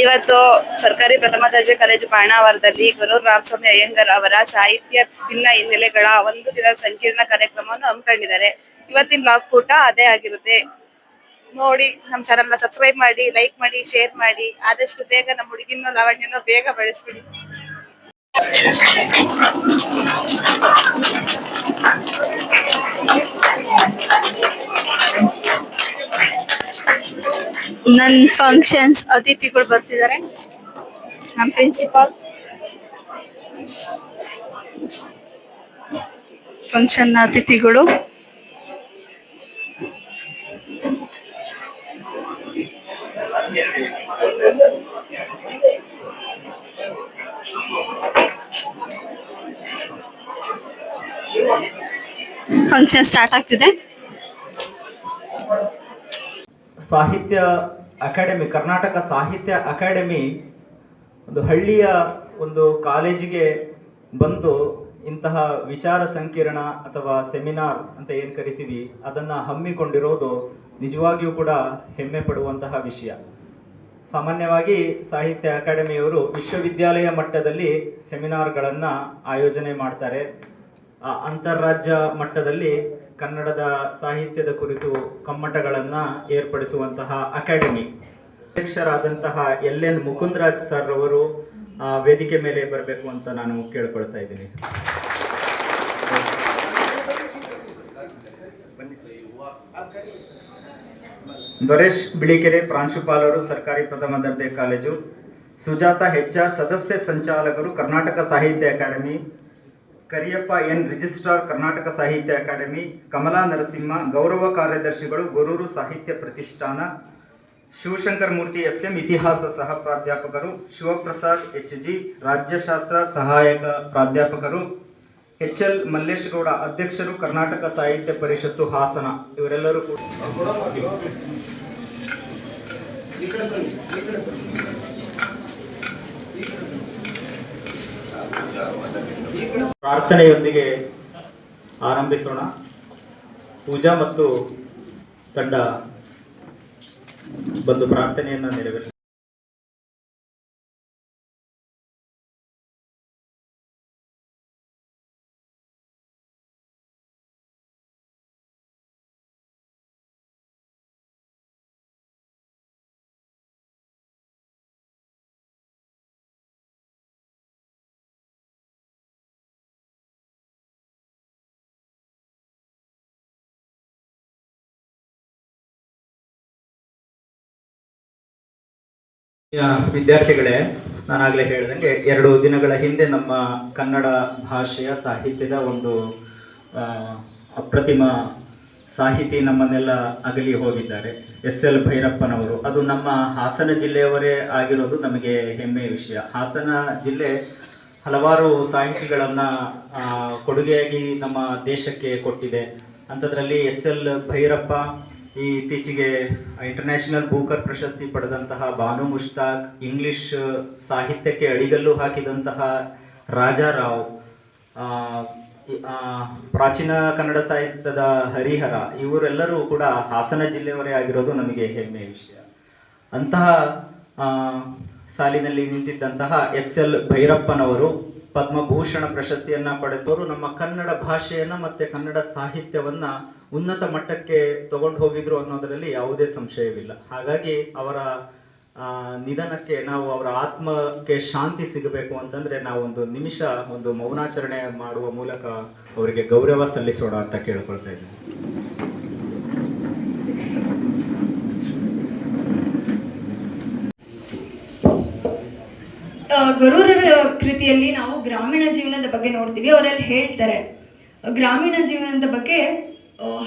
ಇವತ್ತು ಸರ್ಕಾರಿ ಪ್ರಥಮ ದರ್ಜೆ ಕಾಲೇಜು ಬಾಣಾವರದಲ್ಲಿ ಗುರು ರಾಮಸ್ವಾಮಿ ಅಯ್ಯಂಗರ್ ಅವರ ಸಾಹಿತ್ಯ ಭಿನ್ನ ಹಿನ್ನೆಲೆಗಳ ಒಂದು ದಿನ ಸಂಕೀರ್ಣ ಕಾರ್ಯಕ್ರಮವನ್ನು ಹಮ್ಮಿಕೊಂಡಿದ್ದಾರೆ. ಇವತ್ತಿನ ಲಾಗ್ ಕೂಟ ಅದೇ ಆಗಿರುತ್ತೆ. ನೋಡಿ, ನಮ್ಮ ಚಾನಲ್ನ ಸಬ್ಸ್ಕ್ರೈಬ್ ಮಾಡಿ ಲೈಕ್ ಮಾಡಿ ಶೇರ್ ಮಾಡಿ, ಆದಷ್ಟು ಬೇಗ ನಮ್ಮ ಹುಡುಗಿನ ಲಾವಣ್ಯನ ಬೇಗ ಬೆಳೆಸ್ಬಿಡಿ. ನನ್ ಫಂಕ್ಷನ್ಸ್ ಅತಿಥಿಗಳು ಬರ್ತಿದ್ದಾರೆ ನಮ್ಮ ಪ್ರಿನ್ಸಿಪಾಲ್ ಫಂಕ್ಷನ್ ಅತಿಥಿಗಳು. ಫಂಕ್ಷನ್ ಸ್ಟಾರ್ಟ್ ಆಗ್ತಿದೆ. ಸಾಹಿತ್ಯ ಅಕಾಡೆಮಿ, ಕರ್ನಾಟಕ ಸಾಹಿತ್ಯ ಅಕಾಡೆಮಿ ಒಂದು ಹಳ್ಳಿಯ ಒಂದು ಕಾಲೇಜಿಗೆ ಬಂದು ಇಂತಹ ವಿಚಾರ ಸಂಕಿರಣ ಅಥವಾ ಸೆಮಿನಾರ್ ಅಂತ ಏನು ಕರಿತೀವಿ, ಅದನ್ನು ಹಮ್ಮಿಕೊಂಡಿರೋದು ನಿಜವಾಗಿಯೂ ಕೂಡ ಹೆಮ್ಮೆ ಪಡುವಂತಹ ವಿಷಯ. ಸಾಮಾನ್ಯವಾಗಿ ಸಾಹಿತ್ಯ ಅಕಾಡೆಮಿಯವರು ವಿಶ್ವವಿದ್ಯಾಲಯ ಮಟ್ಟದಲ್ಲಿ ಸೆಮಿನಾರ್ಗಳನ್ನು ಆಯೋಜನೆ ಮಾಡ್ತಾರೆ. ಅಂತಾರಾಜ್ಯ ಮಟ್ಟದಲ್ಲಿ ಕನ್ನಡದ ಸಾಹಿತ್ಯದ ಕುರಿತು ಕಮ್ಮಟಗಳನ್ನು ಏರ್ಪಡಿಸುವಂತಹ ಅಕಾಡೆಮಿ. ಅಧ್ಯಕ್ಷರಾದಂತಹ ಎಲ್ ಎನ್ ಮುಕುಂದರಾಜ್ ಸರ್ ಅವರು ವೇದಿಕೆ ಮೇಲೆ ಬರಬೇಕು ಅಂತ ನಾನು ಕೇಳ್ಕೊಳ್ತಾ ಇದ್ದೀನಿ. ದೊರೇಶ್ ಬಿಳಿಕೆರೆ ಪ್ರಾಂಶುಪಾಲರು ಸರ್ಕಾರಿ ಪ್ರಥಮ ದರ್ಜೆ ಕಾಲೇಜು. ಸುಜಾತ ಹೆಚ್ಆರ್ ಸದಸ್ಯ ಸಂಚಾಲಕರು, ಕರ್ನಾಟಕ ಸಾಹಿತ್ಯ ಅಕಾಡೆಮಿ. ಕರಿಯಪ್ಪ ಎನ್ ರಿಜಿಸ್ಟ್ರಾರ್ ಕರ್ನಾಟಕ ಸಾಹಿತ್ಯ ಅಕಾಡೆಮಿ, ಕಮಲಾ ನರಸಿಂಹ ಗೌರವ ಕಾರ್ಯದರ್ಶಿಗಳು ಗೊರೂರು ಸಾಹಿತ್ಯ ಪ್ರತಿಷ್ಠಾನ, ಶಿವಶಂಕರ ಮೂರ್ತಿ ಎಸ್ ಎಂ ಇತಿಹಾಸ ಸಹ ಪ್ರಾಧ್ಯಾಪಕರು, ಶಿವಪ್ರಸಾದ್ ಎಚ್ ಜಿ ರಾಜ್ಯಶಾಸ್ತ್ರ ಸಹಾಯಕ ಪ್ರಾಧ್ಯಾಪಕರು ಎಚ್ ಎಲ್ ಮಲ್ಲೇಶಗೌಡ ಅಧ್ಯಕ್ಷರು ಕರ್ನಾಟಕ ಸಾಹಿತ್ಯ ಪರಿಷತ್ತು ಹಾಸನ, ಇವರೆಲ್ಲರೂ ಕೂಡ. ಪ್ರಾರ್ಥನೆಯೊಂದಿಗೆ ಆರಂಭಿಸೋಣ. ಪೂಜಾ ಮತ್ತು ತಂಡ ಬಂದು ಪ್ರಾರ್ಥನೆಯನ್ನ ನೆರವೇರಿಸ ವಿದ್ಯಾರ್ಥಿಗಳೇ, ನಾನಾಗಲೇ ಹೇಳಿದಂಗೆ ಎರಡು ದಿನಗಳ ಹಿಂದೆ ನಮ್ಮ ಕನ್ನಡ ಭಾಷೆಯ ಸಾಹಿತ್ಯದ ಒಂದು ಅಪ್ರತಿಮ ಸಾಹಿತಿ ನಮ್ಮನ್ನೆಲ್ಲ ಅಗಲಿ ಹೋಗಿದ್ದಾರೆ. ಎಸ್ ಎಲ್ ಭೈರಪ್ಪನವರು. ಅದು ನಮ್ಮ ಹಾಸನ ಜಿಲ್ಲೆಯವರೇ ಆಗಿರೋದು ನಮಗೆ ಹೆಮ್ಮೆಯ ವಿಷಯ. ಹಾಸನ ಜಿಲ್ಲೆ ಹಲವಾರು ಸಾಹಿತಿಗಳನ್ನು ಕೊಡುಗೆಯಾಗಿ ನಮ್ಮ ದೇಶಕ್ಕೆ ಕೊಟ್ಟಿದೆ. ಅಂಥದ್ರಲ್ಲಿ ಎಸ್ ಎಲ್ ಭೈರಪ್ಪ ಈ ಇತ್ತೀಚೆಗೆ ಇಂಟರ್ನ್ಯಾಷನಲ್ ಬೂಕರ್ ಪ್ರಶಸ್ತಿ ಪಡೆದಂತಹ ಬಾನು ಮುಷ್ತಾಕ್ ಇಂಗ್ಲಿಷ್ ಸಾಹಿತ್ಯಕ್ಕೆ ಅಡಿಗಲ್ಲು ಹಾಕಿದಂತಹ ರಾಜಾರಾವ್ ಪ್ರಾಚೀನ ಕನ್ನಡ ಸಾಹಿತ್ಯದ ಹರಿಹರ, ಇವರೆಲ್ಲರೂ ಕೂಡ ಹಾಸನ ಜಿಲ್ಲೆಯವರೇ ಆಗಿರೋದು ನಮಗೆ ಹೆಮ್ಮೆಯ ವಿಷಯ. ಅಂತಹ ಸಾಲಿನಲ್ಲಿ ನಿಂತಿದ್ದಂತಹ ಎಸ್ ಎಲ್ ಭೈರಪ್ಪನವರು ಪದ್ಮಭೂಷಣ ಪ್ರಶಸ್ತಿಯನ್ನ ಪಡೆದವರು ನಮ್ಮ ಕನ್ನಡ ಭಾಷೆಯನ್ನ ಮತ್ತೆ ಕನ್ನಡ ಸಾಹಿತ್ಯವನ್ನ ಉನ್ನತ ಮಟ್ಟಕ್ಕೆ ತಗೊಂಡು ಹೋಗಿದ್ರು ಅನ್ನೋದರಲ್ಲಿ ಯಾವುದೇ ಸಂಶಯವಿಲ್ಲ. ಹಾಗಾಗಿ ಅವರ ನಿಧನಕ್ಕೆ ನಾವು ಅವರ ಆತ್ಮಕ್ಕೆ ಶಾಂತಿ ಸಿಗಬೇಕು ಅಂತಂದ್ರೆ ನಾವು ಒಂದು ನಿಮಿಷ ಒಂದು ಮೌನಾಚರಣೆ ಮಾಡುವ ಮೂಲಕ ಅವರಿಗೆ ಗೌರವ ಸಲ್ಲಿಸೋಣ ಅಂತ ಕೇಳ್ಕೊಳ್ತಾ ಇದ್ದೀನಿ. ಗರೂರ ಕೃತಿಯಲ್ಲಿ ನಾವು ಗ್ರಾಮೀಣ ಜೀವನದ ಬಗ್ಗೆ ನೋಡ್ತೀವಿ, ಅವರಲ್ಲಿ ಹೇಳ್ತಾರೆ. ಗ್ರಾಮೀಣ ಜೀವನದ ಬಗ್ಗೆ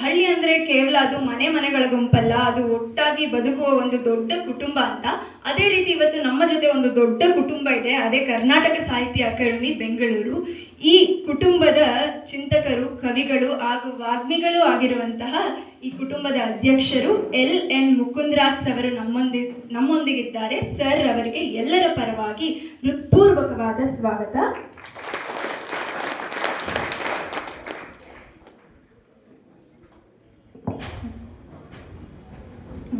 ಹಳ್ಳಿ ಅಂದ್ರೆ ಕೇವಲ ಅದು ಮನೆ ಮನೆಗಳ ಗುಂಪಲ್ಲ, ಅದು ಒಟ್ಟಾಗಿ ಬದುಕುವ ಒಂದು ದೊಡ್ಡ ಕುಟುಂಬ ಅಂತ. ಅದೇ ರೀತಿ ಇವತ್ತು ನಮ್ಮ ಜೊತೆ ಒಂದು ದೊಡ್ಡ ಕುಟುಂಬ ಇದೆ, ಅದೇ ಕರ್ನಾಟಕ ಸಾಹಿತ್ಯ ಅಕಾಡೆಮಿ, ಬೆಂಗಳೂರು. ಈ ಕುಟುಂಬದ ಚಿಂತಕರು, ಕವಿಗಳು ಹಾಗೂ ವಾಗ್ಮಿಗಳು ಆಗಿರುವಂತಹ ಈ ಕುಟುಂಬದ ಅಧ್ಯಕ್ಷರು ಎಲ್ ಎನ್ ಮುಕುಂದ್ರಾಜ್ ಅವರು ನಮ್ಮೊಂದಿ, ನಮ್ಮೊಂದಿಗಿದ್ದಾರೆ. ಸರ್ ಅವರಿಗೆ ಎಲ್ಲರ ಪರವಾಗಿ ಹೃತ್ಪೂರ್ವಕವಾದ ಸ್ವಾಗತ.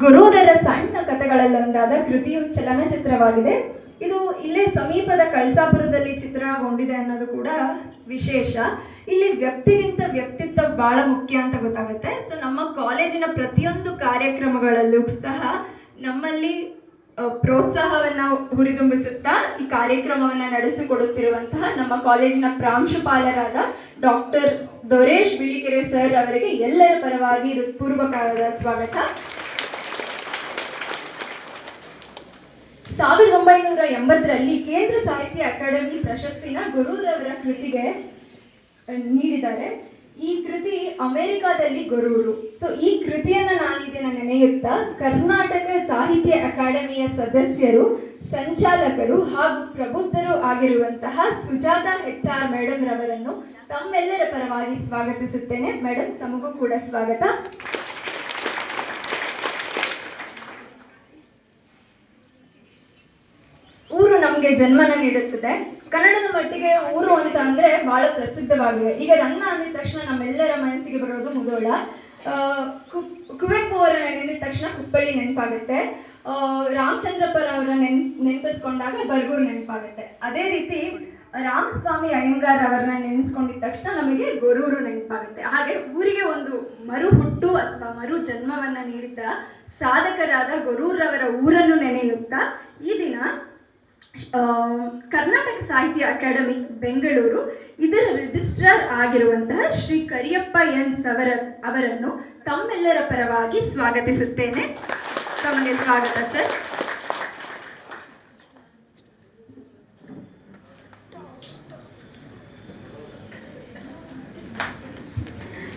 ಗುರೂರರ ಸಣ್ಣ ಕಥೆಗಳಲ್ಲೊಂದಾದ ಕೃತಿಯು ಚಲನಚಿತ್ರವಾಗಿದೆ. ಇದು ಇಲ್ಲೇ ಸಮೀಪದ ಕಳಸಾಪುರದಲ್ಲಿ ಚಿತ್ರಣಗೊಂಡಿದೆ ಅನ್ನೋದು ಕೂಡ ವಿಶೇಷ. ಇಲ್ಲಿ ವ್ಯಕ್ತಿಗಿಂತ ವ್ಯಕ್ತಿತ್ವ ಬಹಳ ಮುಖ್ಯ ಅಂತ ಗೊತ್ತಾಗುತ್ತೆ. ಸೊ ನಮ್ಮ ಕಾಲೇಜಿನ ಪ್ರತಿಯೊಂದು ಕಾರ್ಯಕ್ರಮಗಳಲ್ಲೂ ಸಹ ನಮ್ಮಲ್ಲಿ ಪ್ರೋತ್ಸಾಹವನ್ನ ಹುರಿದುಂಬಿಸುತ್ತಾ ಈ ಕಾರ್ಯಕ್ರಮವನ್ನ ನಡೆಸಿಕೊಡುತ್ತಿರುವಂತಹ ನಮ್ಮ ಕಾಲೇಜಿನ ಪ್ರಾಂಶುಪಾಲರಾದ ಡಾಕ್ಟರ್ ದೊರೇಶ್ ಬಿಳಿಕೆರೆ ಸರ್ ಅವರಿಗೆ ಎಲ್ಲರ ಪರವಾಗಿ ಹೃತ್ಪೂರ್ವಕವಾದ ಸ್ವಾಗತ. ಸಾವಿರದ ಒಂಬೈನೂರ ಎಂಬತ್ತರಲ್ಲಿ ಕೇಂದ್ರ ಸಾಹಿತ್ಯ ಅಕಾಡೆಮಿ ಪ್ರಶಸ್ತಿನ ಗುರೂರವರ ಕೃತಿಗೆ ನೀಡಿದ್ದಾರೆ. ಈ ಕೃತಿ ಅಮೆರಿಕಾದಲ್ಲಿ ಗುರೂರು. ಸೊ ಈ ಕೃತಿಯನ್ನ ನಾನು ನನ್ನ ನೆನೆಯುತ್ತಾ, ಕರ್ನಾಟಕ ಸಾಹಿತ್ಯ ಅಕಾಡೆಮಿಯ ಸದಸ್ಯರು, ಸಂಚಾಲಕರು ಹಾಗೂ ಪ್ರಬುದ್ಧರು ಆಗಿರುವಂತಹ ಸುಜಾತ ಎಚ್ ಆರ್ ಮೇಡಮ್ ರವರನ್ನು ತಮ್ಮೆಲ್ಲರ ಪರವಾಗಿ ಸ್ವಾಗತಿಸುತ್ತೇನೆ. ಮೇಡಮ್, ತಮಗೂ ಕೂಡ ಸ್ವಾಗತ ಊರು ನಮಗೆ ಜನ್ಮನ ನೀಡುತ್ತದೆ. ಕನ್ನಡದ ಮಟ್ಟಿಗೆ ಊರು ಅಂತ ಅಂದ್ರೆ ಬಹಳ ಪ್ರಸಿದ್ಧವಾಗಿವೆ ಈಗ ರನ್ನ ಅಂದಿದ ತಕ್ಷಣ ನಮ್ಮೆಲ್ಲರ ಮನಸ್ಸಿಗೆ ಬರೋದು ಮುದೋಳ. ಕುವೆಂಪು ಅವರ ನೆನೆದ ತಕ್ಷಣ ಕುಪ್ಪಳ್ಳಿ ನೆನಪಾಗುತ್ತೆ. ರಾಮಚಂದ್ರಪ್ಪರ ಅವರ ನೆನ್, ನೆನಪಿಸ್ಕೊಂಡಾಗ ಬರ್ಗೂರು ನೆನಪಾಗುತ್ತೆ. ಅದೇ ರೀತಿ ರಾಮಸ್ವಾಮಿ ಅಯ್ಯಂಗಾರ್ ಅವರನ್ನ ನೆನೆಸ್ಕೊಂಡಿದ ತಕ್ಷಣ ನಮಗೆ ಗೊರೂರು ನೆನಪಾಗುತ್ತೆ. ಹಾಗೆ ಊರಿಗೆ ಒಂದು ಮರು ಹುಟ್ಟು ಅಥವಾ ಮರು ಜನ್ಮವನ್ನ ನೀಡಿದ್ದ ಸಾಧಕರಾದ ಗೊರೂರವರ ಊರನ್ನು ನೆನೆಯುತ್ತಾ ಈ ದಿನ ಕರ್ನಾಟಕ ಸಾಹಿತ್ಯ ಅಕಾಡೆಮಿ, ಬೆಂಗಳೂರು. ಇದರ ರಿಜಿಸ್ಟ್ರಾರ್ ಆಗಿರುವಂತಹ ಶ್ರೀ ಕರಿಯಪ್ಪ ಎನ್ ಸವರ ಅವರನ್ನು ತಮ್ಮೆಲ್ಲರ ಪರವಾಗಿ ಸ್ವಾಗತಿಸುತ್ತೇನೆ. ತಮಗೆ ಸ್ವಾಗತ, ಸರ್.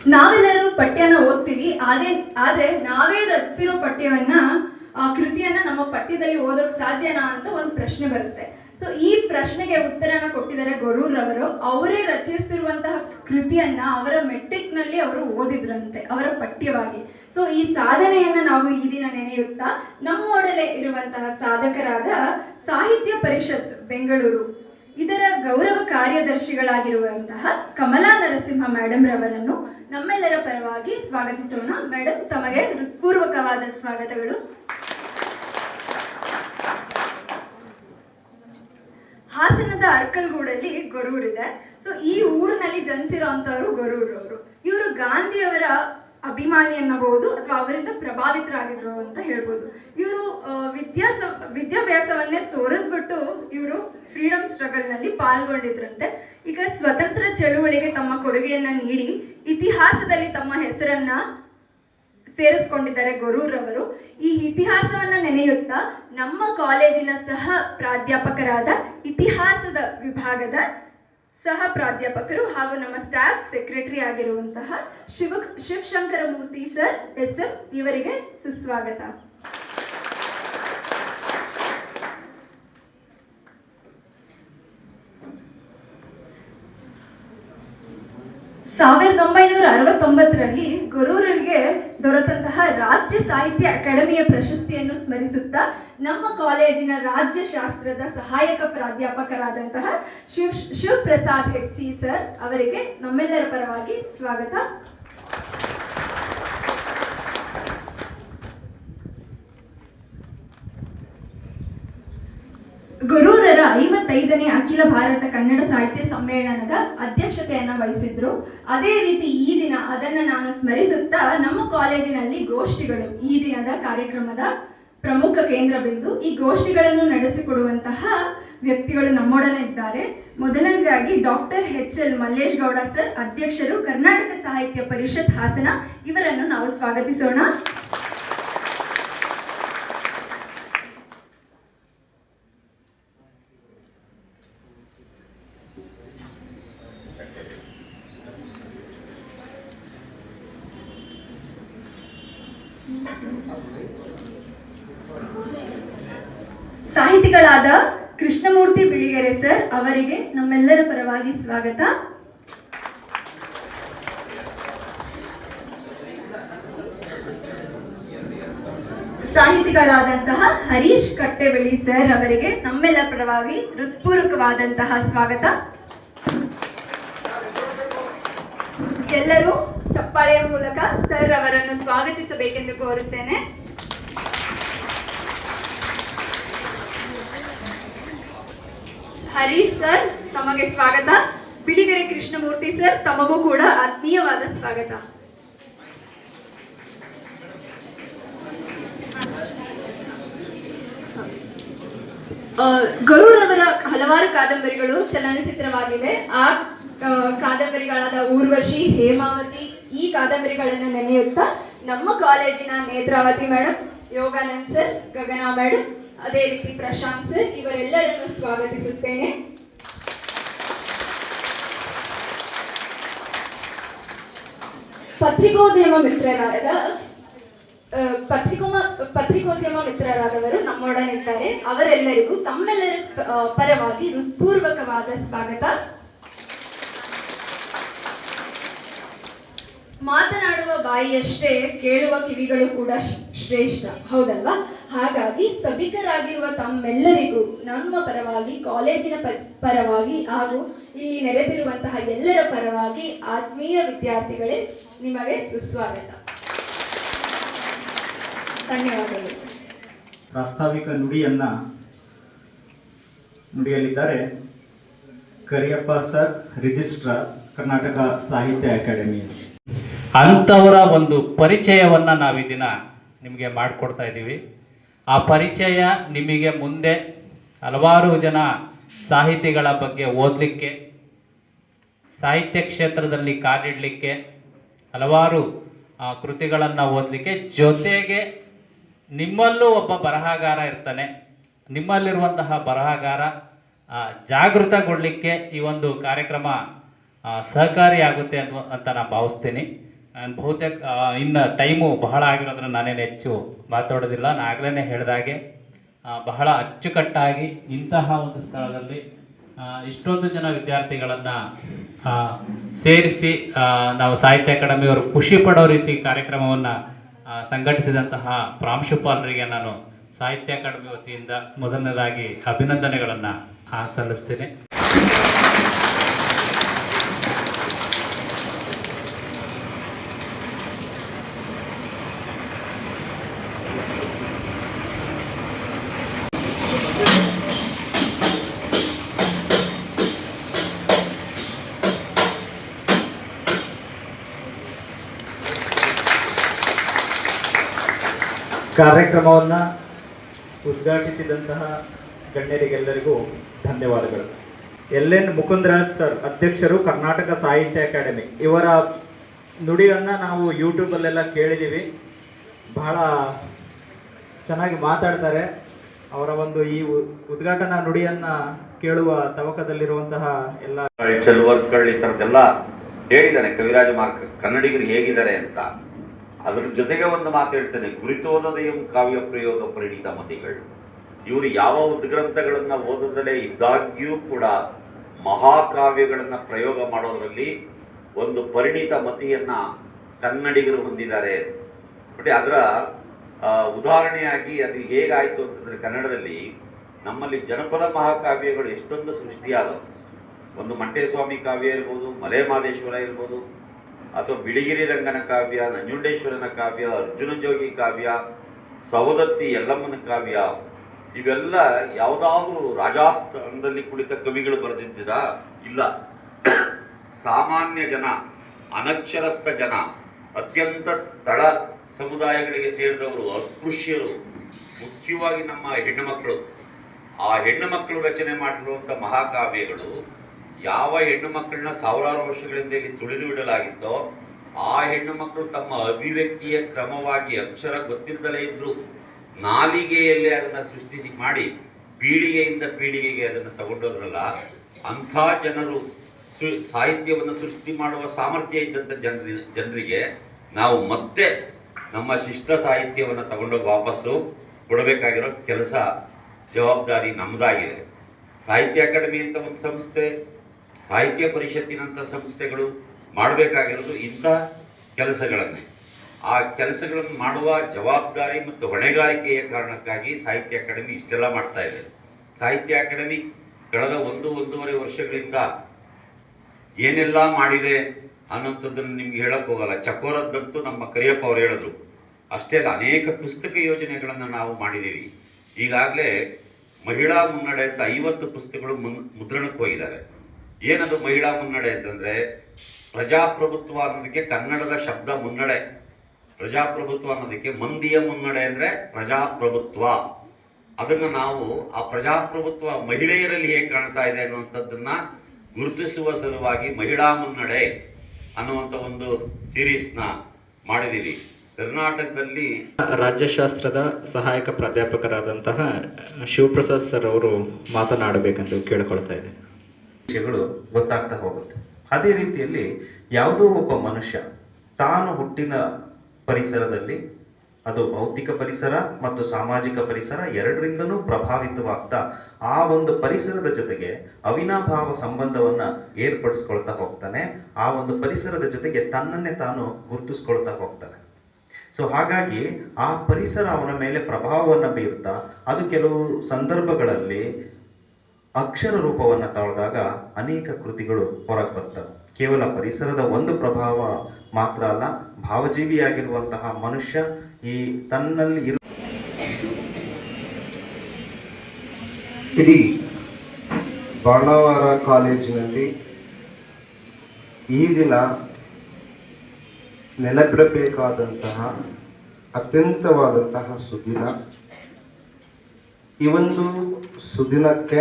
ನಾವೆಲ್ಲರೂ ಪಠ್ಯನ ಓದ್ತೀವಿ ಅದೇ ಆದ್ರೆ ನಾವೇ ರಚಿಸಿರೋ ಪಠ್ಯವನ್ನ ಕೃತಿಯನ್ನ ನಮ್ಮ ಪಠ್ಯದಲ್ಲಿ ಓದೋಕ್ ಸಾಧ್ಯನಾ ಅಂತ ಒಂದು ಪ್ರಶ್ನೆ ಬರುತ್ತೆ. ಸೊ ಈ ಪ್ರಶ್ನೆಗೆ ಉತ್ತರನ ಕೊಟ್ಟಿದ್ದಾರೆ ಗೊರೂರವರು ಅವರೇ ರಚಿಸಿರುವಂತಹ ಕೃತಿಯನ್ನ ಅವರ ಮೆಟ್ರಿಕ್ನಲ್ಲಿ ಅವರು ಓದಿದ್ರಂತೆ, ಅವರ ಪಠ್ಯವಾಗಿ. ಸೊ ಈ ಸಾಧನೆಯನ್ನ ನಾವು ಈ ದಿನ ನೆನೆಯುತ್ತಾ ನಮ್ಮೊಡಲೆ ಇರುವಂತಹ ಸಾಧಕರಾದ ಸಾಹಿತ್ಯ ಪರಿಷತ್ ಬೆಂಗಳೂರು ಇದರ ಗೌರವ ಕಾರ್ಯದರ್ಶಿಗಳಾಗಿರುವಂತಹ ಕಮಲಾ ನರಸಿಂಹ ಮೇಡಮ್ ರವರನ್ನು ನಮ್ಮೆಲ್ಲರ ಪರವಾಗಿ ಸ್ವಾಗತಿಸೋಣ. ಮೇಡಮ್ ತಮಗೆ ಹೃತ್ಪೂರ್ವಕವಾದ ಸ್ವಾಗತಗಳು. ಹಾಸನದ ಅರ್ಕಲ್ಗೂಡಲ್ಲಿ ಗೊರೂರಿದೆ. ಸೊ ಈ ಊರಿನಲ್ಲಿ ಜನಿಸಿರೋ ಅಂತವರು ಗೊರೂರು ಅವರು ಇವರು ಗಾಂಧಿಯವರ ಅಭಿಮಾನಿ ಅನ್ನಬಹುದು ಅಥವಾ ಅವರಿಂದ ಪ್ರಭಾವಿತರಾಗಿದ್ರು ಅಂತ ಹೇಳ್ಬೋದು. ಇವರು ವಿದ್ಯಾಸ, ವಿದ್ಯಾಭ್ಯಾಸವನ್ನೇ ತೊರೆದ್ಬಿಟ್ಟು ಇವರು ಫ್ರೀಡಮ್ ಸ್ಟ್ರಗಲ್ನಲ್ಲಿ ಪಾಲ್ಗೊಂಡಿದ್ರಂತೆ. ಈಗ ಸ್ವತಂತ್ರ ಚಳುವಳಿಗೆ ತಮ್ಮ ಕೊಡುಗೆಯನ್ನ ನೀಡಿ, ಇತಿಹಾಸದಲ್ಲಿ ತಮ್ಮ ಹೆಸರನ್ನ ಸೇರಿಸ್ಕೊಂಡಿದ್ದಾರೆ ಗೊರೂರವರು ಈ ಇತಿಹಾಸವನ್ನ ನೆನೆಯುತ್ತಾ ನಮ್ಮ ಕಾಲೇಜಿನ ಸಹ ಪ್ರಾಧ್ಯಾಪಕರಾದ ಇತಿಹಾಸದ ವಿಭಾಗದ ಸಹ ಪ್ರಾಧ್ಯಾಪಕರು ಹಾಗೂ ನಮ್ಮ ಸ್ಟಾಫ್ ಸೆಕ್ರೆಟರಿ ಆಗಿರುವಂತಹ Shiva Shivashankara Murthy sir S M, ಇವರಿಗೆ ಸುಸ್ವಾಗತ. ಸಾವಿರದ ಒಂಬೈನೂರ ಅರವತ್ತೊಂಬತ್ತರಲ್ಲಿ ಗೊರೂರಿಗೆ ದೊರೆತಂತಹ ರಾಜ್ಯ ಸಾಹಿತ್ಯ ಅಕಾಡೆಮಿಯ ಪ್ರಶಸ್ತಿಯನ್ನು ಸ್ಮರಿಸುತ್ತಾ ನಮ್ಮ ಕಾಲೇಜಿನ ರಾಜ್ಯಶಾಸ್ತ್ರದ ಸಹಾಯಕ ಪ್ರಾಧ್ಯಾಪಕರಾದಂತಹ ಶಿವ್ ಶಿವಪ್ರಸಾದ್ ಹೆಗ್ಸಿ ಸರ್ ಅವರಿಗೆ ನಮ್ಮೆಲ್ಲರ ಪರವಾಗಿ ಸ್ವಾಗತ. ಗುರೂರರ ಐವತ್ತೈದನೇ ಅಖಿಲ ಭಾರತ ಕನ್ನಡ ಸಾಹಿತ್ಯ ಸಮ್ಮೇಳನದ ಅಧ್ಯಕ್ಷತೆಯನ್ನು ವಹಿಸಿದ್ರು. ಅದೇ ರೀತಿ ಈ ದಿನ ಅದನ್ನು ನಾನು ಸ್ಮರಿಸುತ್ತಾ ನಮ್ಮ ಕಾಲೇಜಿನಲ್ಲಿ ಗೋಷ್ಠಿಗಳು ಈ ದಿನದ ಕಾರ್ಯಕ್ರಮದ ಪ್ರಮುಖ ಕೇಂದ್ರ ಬಿಂದು ಈ ಗೋಷ್ಠಿಗಳನ್ನು ನಡೆಸಿಕೊಡುವಂತಹ ವ್ಯಕ್ತಿಗಳು ನಮ್ಮೊಡನೆ ಇದ್ದಾರೆ. ಮೊದಲನೇದಾಗಿ doctor H L Mallesh Gowda sir, ಅಧ್ಯಕ್ಷರು ಕರ್ನಾಟಕ ಸಾಹಿತ್ಯ ಪರಿಷತ್ ಹಾಸನ ಇವರನ್ನು ನಾವು ಸ್ವಾಗತಿಸೋಣ. ಸಾಹಿತಿಗಳಾದ ಕೃಷ್ಣಮೂರ್ತಿ ಬಿಳಿಗೆರೆ ಸರ್ ಅವರಿಗೆ ನಮ್ಮೆಲ್ಲರ ಪರವಾಗಿ ಸ್ವಾಗತ. ಸಾಹಿತಿಗಳಾದಂತಹ ಹರೀಶ್ ಕಟ್ಟೆಬೆಳಿ ಸರ್ ಅವರಿಗೆ ನಮ್ಮೆಲ್ಲ ಪರವಾಗಿ ಹೃತ್ಪೂರ್ವಕವಾದಂತಹ ಸ್ವಾಗತ. ಎಲ್ಲರೂ ಚಪ್ಪಾಳೆಯ ಮೂಲಕ ಸರ್ ಅವರನ್ನು ಸ್ವಾಗತಿಸಬೇಕೆಂದು ಕೋರುತ್ತೇನೆ. ಹರೀಶ್ ಸರ್, ತಮಗೆ ಸ್ವಾಗತ. ಬಿಡಿಗೆರೆ ಕೃಷ್ಣಮೂರ್ತಿ ಸರ್, ತಮಗೂ ಕೂಡ ಆತ್ಮೀಯವಾದ ಸ್ವಾಗತ. ಗರುರವರ ಹಲವಾರು ಕಾದಂಬರಿಗಳು ಚಲನಚಿತ್ರವಾಗಿವೆ ಆ, ಕಾದಂಬರಿಗಳಾದ ಊರ್ವಶಿ, ಹೇಮಾವತಿ ಈ ಕಾದಂಬರಿಗಳನ್ನು ನೆನೆಯುತ್ತಾ ನಮ್ಮ ಕಾಲೇಜಿನ Netravati madam Yoganand sir, Gagana madam ಅದೇ ರೀತಿ ಪ್ರಶಾಂತ್ ಸರ್, ಇವರೆಲ್ಲರನ್ನು ಸ್ವಾಗತಿಸುತ್ತೇನೆ. ಪತ್ರಿಕೋದ್ಯಮ ಮಿತ್ರರಾದ ಪತ್ರಿಕೋಮ, ಪತ್ರಿಕೋದ್ಯಮ ಮಿತ್ರರಾದವರು ನಮ್ಮೊಡನಿದ್ದಾರೆ ಅವರೆಲ್ಲರಿಗೂ ತಮ್ಮೆಲ್ಲರ ಪರವಾಗಿ ಹೃತ್ಪೂರ್ವಕವಾದ ಸ್ವಾಗತ. ಮಾತನಾಡುವ ಬಾಯಿಯಷ್ಟೇ ಕೇಳುವ ಕಿವಿಗಳು ಕೂಡ ಶ್ರೇಷ್ಠ. ಹೌದಲ್ವಾ? ಹಾಗಾಗಿ ಸಭಿಕರಾಗಿರುವ ತಮ್ಮೆಲ್ಲರಿಗೂ, ನಮ್ಮ ಪರವಾಗಿ, ಕಾಲೇಜಿನ ಪರವಾಗಿ ಹಾಗೂ ಇಲ್ಲಿ ನೆರೆದಿರುವಂತಹ ಎಲ್ಲರ ಪರವಾಗಿ ಆತ್ಮೀಯ ವಿದ್ಯಾರ್ಥಿಗಳೇ, ನಿಮಗೆ ಸುಸ್ವಾಗತ. ಧನ್ಯವಾದಗಳು. ಪ್ರಾಸ್ತಾವಿಕ ನುಡಿಯನ್ನ ನುಡಿಯಲಿದ್ದಾರೆ ಕರಿಯಪ್ಪ ಸರ್, ರಿಜಿಸ್ಟ್ರಾರ್, ಕರ್ನಾಟಕ ಸಾಹಿತ್ಯ ಅಕಾಡೆಮಿ. ಅಂಥವರ ಒಂದು ಪರಿಚಯವನ್ನು ನಾವು ಈ ದಿನ ನಿಮಗೆ ಮಾಡಿಕೊಡ್ತಾ ಇದ್ದೀವಿ. ಆ ಪರಿಚಯ ನಿಮಗೆ ಮುಂದೆ ಹಲವಾರು ಜನ ಸಾಹಿತಿಗಳ ಬಗ್ಗೆ ಓದಲಿಕ್ಕೆ, ಸಾಹಿತ್ಯ ಕ್ಷೇತ್ರದಲ್ಲಿ ಕಾಲಿಡಲಿಕ್ಕೆ ಹಲವಾರು ಕೃತಿಗಳನ್ನು ಓದಲಿಕ್ಕೆ ಜೊತೆಗೆ ನಿಮ್ಮಲ್ಲೂ ಒಬ್ಬ ಬರಹಗಾರ ಇರ್ತಾನೆ. ನಿಮ್ಮಲ್ಲಿರುವಂತಹ ಬರಹಗಾರ ಜಾಗೃತಗೊಳ್ಳಲಿಕ್ಕೆ ಈ ಒಂದು ಕಾರ್ಯಕ್ರಮ ಸಹಕಾರಿಯಾಗುತ್ತೆ ಅನ್ನುವ ಅಂತ ನಾನು ಭಾವಿಸ್ತೀನಿ. ನಾನು ಬಹುತೇಕ ಇನ್ನು ಟೈಮು ಬಹಳ ಆಗಿರೋದ್ರಿಂದ ನಾನೇನು ಹೆಚ್ಚು ಮಾತಾಡೋದಿಲ್ಲ. ನಾನು ಆಗಲೇ ಹೇಳಿದಾಗೆ ಬಹಳ ಅಚ್ಚುಕಟ್ಟಾಗಿ ಇಂತಹ ಒಂದು ಸ್ಥಳದಲ್ಲಿ ಇಷ್ಟೊಂದು ಜನ ವಿದ್ಯಾರ್ಥಿಗಳನ್ನು ಸೇರಿಸಿ ನಾವು ಸಾಹಿತ್ಯ ಅಕಾಡೆಮಿಯವರು ಖುಷಿ ಪಡೋ ರೀತಿ ಕಾರ್ಯಕ್ರಮವನ್ನು ಸಂಘಟಿಸಿದಂತಹ ಪ್ರಾಂಶುಪಾಲರಿಗೆ ನಾನು ಸಾಹಿತ್ಯ ಅಕಾಡೆಮಿ ವತಿಯಿಂದ ಮೊದಲನೇದಾಗಿ ಅಭಿನಂದನೆಗಳನ್ನು ಸಲ್ಲಿಸ್ತೇನೆ. ಕಾರ್ಯಕ್ರಮವನ್ನ ಉದ್ಘಾಟಿಸಿದಂತಹ ಗಣ್ಯರಿಗೆಲ್ಲರಿಗೂ ಧನ್ಯವಾದಗಳು. ಎಲ್ ಎನ್ ಮುಕುಂದರಾಜ್ ಸರ್ ಅಧ್ಯಕ್ಷರು ಕರ್ನಾಟಕ ಸಾಹಿತ್ಯ ಅಕಾಡೆಮಿ. ಇವರ ನುಡಿಯನ್ನ ನಾವು ಯೂಟ್ಯೂಬಲ್ಲೆಲ್ಲ ಕೇಳಿದ್ದೀವಿ ಬಹಳ ಚೆನ್ನಾಗಿ ಮಾತಾಡ್ತಾರೆ. ಅವರ ಒಂದು ಈ ಉದ್ಘಾಟನಾ ನುಡಿಯನ್ನ ಕೇಳುವ ತವಕದಲ್ಲಿರುವಂತಹ ಎಲ್ಲ ಚಲುವರ್ಗಳು ಈ ಥರದ್ದೆಲ್ಲ ಹೇಳಿದ್ದಾರೆ. ಕವಿರಾಜ ಮಾರ್ಕ್ ಕನ್ನಡಿಗರು ಹೇಗಿದ್ದಾರೆ ಅಂತ. ಅದ್ರ ಜೊತೆಗೆ ಒಂದು ಮಾತು ಹೇಳ್ತೇನೆ. ಗುರಿತೋದದೆಯಂ ಕಾವ್ಯ ಪ್ರಯೋಗ ಪರಿಣಿತ ಮತಿಗಳು. ಇವರು ಯಾವ ಉದ್ಗ್ರಂಥಗಳನ್ನು ಓದದಲೇ ಇದ್ದಾಗ್ಯೂ ಕೂಡ ಮಹಾಕಾವ್ಯಗಳನ್ನು ಪ್ರಯೋಗ ಮಾಡೋದರಲ್ಲಿ ಒಂದು ಪರಿಣಿತ ಮತಿಯನ್ನ ಕನ್ನಡಿಗರು ಹೊಂದಿದ್ದಾರೆ. ಬಟ್ ಅದರ ಉದಾಹರಣೆಯಾಗಿ ಅದು ಹೇಗಾಯಿತು ಅಂತಂದ್ರೆ ಕನ್ನಡದಲ್ಲಿ ನಮ್ಮಲ್ಲಿ ಜನಪದ ಮಹಾಕಾವ್ಯಗಳು ಎಷ್ಟೊಂದು ಸೃಷ್ಟಿಯಾದವು. ಒಂದು ಮಂಟೇಸ್ವಾಮಿ ಕಾವ್ಯ ಇರ್ಬೋದು, ಮಲೆ ಮಾದೇಶ್ವರ ಇರ್ಬೋದು ಅಥವಾ ಬಿಳಿಗಿರಿ ರಂಗನ ಕಾವ್ಯ, ನಂಜುಂಡೇಶ್ವರನ ಕಾವ್ಯ, ಅರ್ಜುನ ಜೋಗಿ ಕಾವ್ಯ, ಸವದತ್ತಿ ಯಲ್ಲಮ್ಮನ ಕಾವ್ಯ, ಇವೆಲ್ಲ ಯಾವುದಾದ್ರೂ ರಾಜಾಸ್ಥಾನದಲ್ಲಿ ಕುಳಿತ ಕವಿಗಳು ಬರೆದಿದ್ದೀರಾ? ಇಲ್ಲ. ಸಾಮಾನ್ಯ ಜನ, ಅನಕ್ಷರಸ್ಥ ಜನ, ಅತ್ಯಂತ ತಳ ಸಮುದಾಯಗಳಿಗೆ ಸೇರಿದವರು ಅಸ್ಪೃಶ್ಯರು, ಮುಖ್ಯವಾಗಿ ನಮ್ಮ ಹೆಣ್ಣು ಮಕ್ಕಳು ಆ ಹೆಣ್ಣು ಮಕ್ಕಳು ರಚನೆ ಮಾಡಿರುವಂಥ ಮಹಾಕಾವ್ಯಗಳು ಯಾವ ಹೆಣ್ಣು ಮಕ್ಕಳನ್ನ ಸಾವಿರಾರು ವರ್ಷಗಳಿಂದ ಇಲ್ಲಿ ತುಳಿದು ಬಿಡಲಾಗಿತ್ತೋ, ಆ ಹೆಣ್ಣು ಮಕ್ಕಳು ತಮ್ಮ ಅಭಿವ್ಯಕ್ತಿಯ ಕ್ರಮವಾಗಿ ಅಕ್ಷರ ಗೊತ್ತಿದ್ದಲೇ ಇದ್ರು ನಾಲಿಗೆಯಲ್ಲೇ ಅದನ್ನು ಸೃಷ್ಟಿಸಿ ಮಾಡಿ ಪೀಳಿಗೆಯಿಂದ ಪೀಳಿಗೆಗೆ ಅದನ್ನು ತಗೊಂಡೋದ್ರಲ್ಲ, ಅಂಥ ಜನರು ಸಾಹಿತ್ಯವನ್ನು ಸೃಷ್ಟಿ ಮಾಡುವ ಸಾಮರ್ಥ್ಯ ಇದ್ದಂಥ ಜನರಿ, ಜನರಿಗೆ ನಾವು ಮತ್ತೆ ನಮ್ಮ ಶಿಷ್ಟ ಸಾಹಿತ್ಯವನ್ನು ತಗೊಂಡೋಗಿ ವಾಪಸ್ಸು ಕೊಡಬೇಕಾಗಿರೋ ಕೆಲಸ ಜವಾಬ್ದಾರಿ ನಮ್ಮದಾಗಿದೆ ಸಾಹಿತ್ಯ ಅಕಾಡೆಮಿ ಅಂತ ಒಂದು ಸಂಸ್ಥೆ ಸಾಹಿತ್ಯ ಪರಿಷತ್ತಿನಂಥ ಸಂಸ್ಥೆಗಳು ಮಾಡಬೇಕಾಗಿರೋದು ಇಂಥ ಕೆಲಸಗಳನ್ನೇ. ಆ ಕೆಲಸಗಳನ್ನು ಮಾಡುವ ಜವಾಬ್ದಾರಿ ಮತ್ತು ಹೊಣೆಗಾರಿಕೆಯ ಕಾರಣಕ್ಕಾಗಿ ಸಾಹಿತ್ಯ ಅಕಾಡೆಮಿ ಇಷ್ಟೆಲ್ಲ ಮಾಡ್ತಾ ಇದೆ. ಸಾಹಿತ್ಯ ಅಕಾಡೆಮಿ ಕಳೆದ ಒಂದು ಒಂದೂವರೆ ವರ್ಷಗಳಿಂದ ಏನೆಲ್ಲ ಮಾಡಿದೆ ಅನ್ನೋಂಥದ್ದನ್ನು ನಿಮ್ಗೆ ಹೇಳಕ್ ಹೋಗಲ್ಲ. ಚಕೋರದ್ದಂತೂ ನಮ್ಮ ಕರಿಯಪ್ಪ ಅವರು ಹೇಳಿದ್ರು. ಅಷ್ಟೇ ಅಲ್ಲ, ಅನೇಕ ಪುಸ್ತಕ ಯೋಜನೆಗಳನ್ನು ನಾವು ಮಾಡಿದ್ದೀವಿ. ಈಗಾಗಲೇ ಮಹಿಳಾ ಮುನ್ನಡೆ ಅಂತ ಐವತ್ತು ಪುಸ್ತಕಗಳು ಮುನ್ ಮುದ್ರಣಕ್ಕೆ ಹೋಗಿದ್ದಾರೆ ಏನದು ಮಹಿಳಾ ಮುನ್ನಡೆ ಅಂತಂದ್ರೆ ಪ್ರಜಾಪ್ರಭುತ್ವ ಅನ್ನೋದಕ್ಕೆ ಕನ್ನಡದ ಶಬ್ದ ಮುನ್ನಡೆ. ಪ್ರಜಾಪ್ರಭುತ್ವ ಅನ್ನೋದಕ್ಕೆ ಮಂದಿಯ ಮುನ್ನಡೆ ಅಂದ್ರೆ ಪ್ರಜಾಪ್ರಭುತ್ವ. ಅದನ್ನ ನಾವು ಆ ಪ್ರಜಾಪ್ರಭುತ್ವ ಮಹಿಳೆಯರಲ್ಲಿ ಹೇಗೆ ಕಾಣ್ತಾ ಇದೆ ಅನ್ನುವಂಥದ್ದನ್ನು ಗುರುತಿಸುವ ಸಲುವಾಗಿ ಮಹಿಳಾ ಮುನ್ನಡೆ ಅನ್ನುವಂಥ ಒಂದು ಸೀರೀಸ್ನ ಮಾಡಿದ್ದೀವಿ ಕರ್ನಾಟಕದಲ್ಲಿ ರಾಜ್ಯಶಾಸ್ತ್ರದ ಸಹಾಯಕ ಪ್ರಾಧ್ಯಾಪಕರಾದಂತಹ ಶಿವಪ್ರಸಾದ್ ಸರ್ ಅವರು ಮಾತನಾಡಬೇಕೆಂದು ಕೇಳಿಕೊಳ್ತಾ ಇದ್ದೇನೆ. ವಿಷಯಗಳು ಗೊತ್ತಾಗ್ತಾ ಹೋಗುತ್ತೆ. ಅದೇ ರೀತಿಯಲ್ಲಿ ಯಾವುದೋ ಒಬ್ಬ ಮನುಷ್ಯ ತಾನು ಹುಟ್ಟಿನ ಪರಿಸರದಲ್ಲಿ, ಅದು ಭೌತಿಕ ಪರಿಸರ ಮತ್ತು ಸಾಮಾಜಿಕ ಪರಿಸರ ಎರಡರಿಂದನೂ ಪ್ರಭಾವಿತವಾಗ್ತಾ ಆ ಒಂದು ಪರಿಸರದ ಜೊತೆಗೆ ಅವಿನಾಭಾವ ಸಂಬಂಧವನ್ನ ಏರ್ಪಡಿಸ್ಕೊಳ್ತಾ ಹೋಗ್ತಾನೆ. ಆ ಒಂದು ಪರಿಸರದ ಜೊತೆಗೆ ತನ್ನನ್ನೇ ತಾನು ಗುರುತಿಸ್ಕೊಳ್ತಾ ಹೋಗ್ತಾನೆ. ಸೊ ಹಾಗಾಗಿ ಆ ಪರಿಸರ ಅವನ ಮೇಲೆ ಪ್ರಭಾವವನ್ನು ಬೀರ್ತಾ, ಅದು ಕೆಲವು ಸಂದರ್ಭಗಳಲ್ಲಿ ಅಕ್ಷರ ರೂಪವನ್ನು ತಾಳಿದಾಗ ಅನೇಕ ಕೃತಿಗಳು ಹೊರಗೆ ಬರ್ತವೆ. ಕೇವಲ ಪರಿಸರದ ಒಂದು ಪ್ರಭಾವ ಮಾತ್ರ ಅಲ್ಲ, ಭಾವಜೀವಿಯಾಗಿರುವಂತಹ ಮನುಷ್ಯ ಈ ತನ್ನಲ್ಲಿ ಇರು ಇಡೀ ಬಾಣಾವಾರ ಕಾಲೇಜಿನಲ್ಲಿ ಈ ದಿನ ನೆನಪಿಡಬೇಕಾದಂತಹ ಅತ್ಯಂತವಾದಂತಹ ಸುದಿನ. ಈ ಒಂದು ಸುದಿನಕ್ಕೆ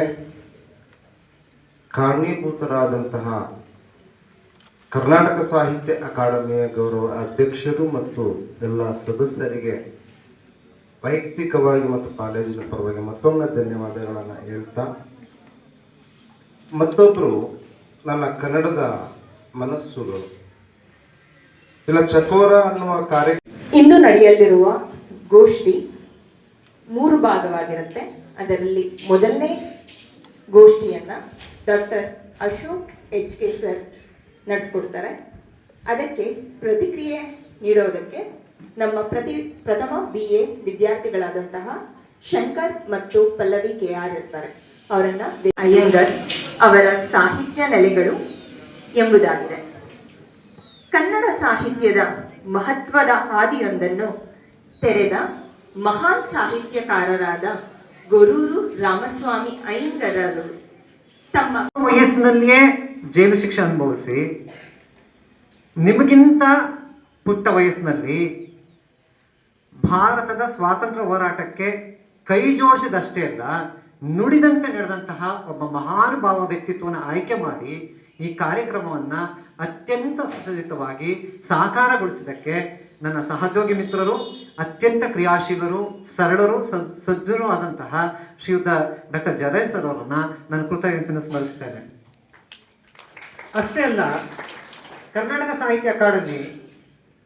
ಕಾರಣೀಭೂತರಾದಂತಹ ಕರ್ನಾಟಕ ಸಾಹಿತ್ಯ ಅಕಾಡೆಮಿಯ ಗೌರವ ಅಧ್ಯಕ್ಷರು ಮತ್ತು ಎಲ್ಲ ಸದಸ್ಯರಿಗೆ ವೈಯಕ್ತಿಕವಾಗಿ ಮತ್ತು ಕಾಲೇಜಿನ ಪರವಾಗಿ ಮತ್ತೊಮ್ಮೆ ಧನ್ಯವಾದಗಳನ್ನು ಹೇಳ್ತಾ ಮತ್ತೊಬ್ಬರು ನನ್ನ ಕನ್ನಡದ ಮನಸ್ಸುಗಳು. ಇಲ್ಲ, ಚಕೋರ ಅನ್ನುವ ಕಾರ್ಯ ಇಂದು ನಡೆಯಲಿರುವ ಗೋಷ್ಠಿ ಮೂರು ಭಾಗವಾಗಿರುತ್ತೆ. ಅದರಲ್ಲಿ ಮೊದಲನೇ ಗೋಷ್ಠಿಯನ್ನ doctor Ashok H K sir ನಡೆಸ್ಕೊಡ್ತಾರೆ. ಅದಕ್ಕೆ ಪ್ರತಿಕ್ರಿಯೆ ನೀಡೋದಕ್ಕೆ ನಮ್ಮ ಪ್ರತಿ ಪ್ರಥಮ ಬಿ ಎ ವಿದ್ಯಾರ್ಥಿಗಳಾದಂತಹ ಶಂಕರ್ ಮತ್ತು ಪಲ್ಲವಿ ಕೆ ಆರ್ ಇರ್ತಾರೆ. ಅವರನ್ನ ಅಯ್ಯಂಗರ್ ಅವರ ಸಾಹಿತ್ಯ ನೆಲೆಗಳು ಎಂಬುದಾಗಿದೆ. ಕನ್ನಡ ಸಾಹಿತ್ಯದ ಮಹತ್ವದ ಹಾದಿಯೊಂದನ್ನು ತೆರೆದ ಮಹಾನ್ ಸಾಹಿತ್ಯಕಾರರಾದ ಗೊರೂರು ರಾಮಸ್ವಾಮಿ ಅಯ್ಯಂಗರರು ತಮ್ಮ ವಯಸ್ಸಿನಲ್ಲಿಯೇ ಜೈಲು ಶಿಕ್ಷೆ ಅನುಭವಿಸಿ, ನಿಮಗಿಂತ ಪುಟ್ಟ ವಯಸ್ಸಿನಲ್ಲಿ ಭಾರತದ ಸ್ವಾತಂತ್ರ್ಯ ಹೋರಾಟಕ್ಕೆ ಕೈ ಜೋಡಿಸಿದಷ್ಟೇ ಅಲ್ಲ, ನುಡಿದಂತೆ ನಡೆದಂತಹ ಒಬ್ಬ ಮಹಾನುಭಾವ ವ್ಯಕ್ತಿತ್ವವನ್ನು ಆಯ್ಕೆ ಮಾಡಿ ಈ ಕಾರ್ಯಕ್ರಮವನ್ನ ಅತ್ಯಂತ ಸುಸಜ್ಜಿತವಾಗಿ ಸಾಕಾರಗೊಳಿಸಿದ್ದಕ್ಕೆ ನನ್ನ ಸಹೋದ್ಯೋಗಿ ಮಿತ್ರರು, ಅತ್ಯಂತ ಕ್ರಿಯಾಶೀಲರು, ಸರಳರು ಸಜ್- ಸಜ್ಜನೂ ಆದಂತಹ ಶ್ರೀಯುತ ಡಾಕ್ಟರ್ ಜರೇಶ್ ಸರ್ ಅವರನ್ನ ನಾನು ಕೃತಜ್ಞತೆಯನ್ನು ಸ್ಮರಿಸ್ತೇನೆ ಅಷ್ಟೇ ಅಲ್ಲ, ಕರ್ನಾಟಕ ಸಾಹಿತ್ಯ ಅಕಾಡೆಮಿ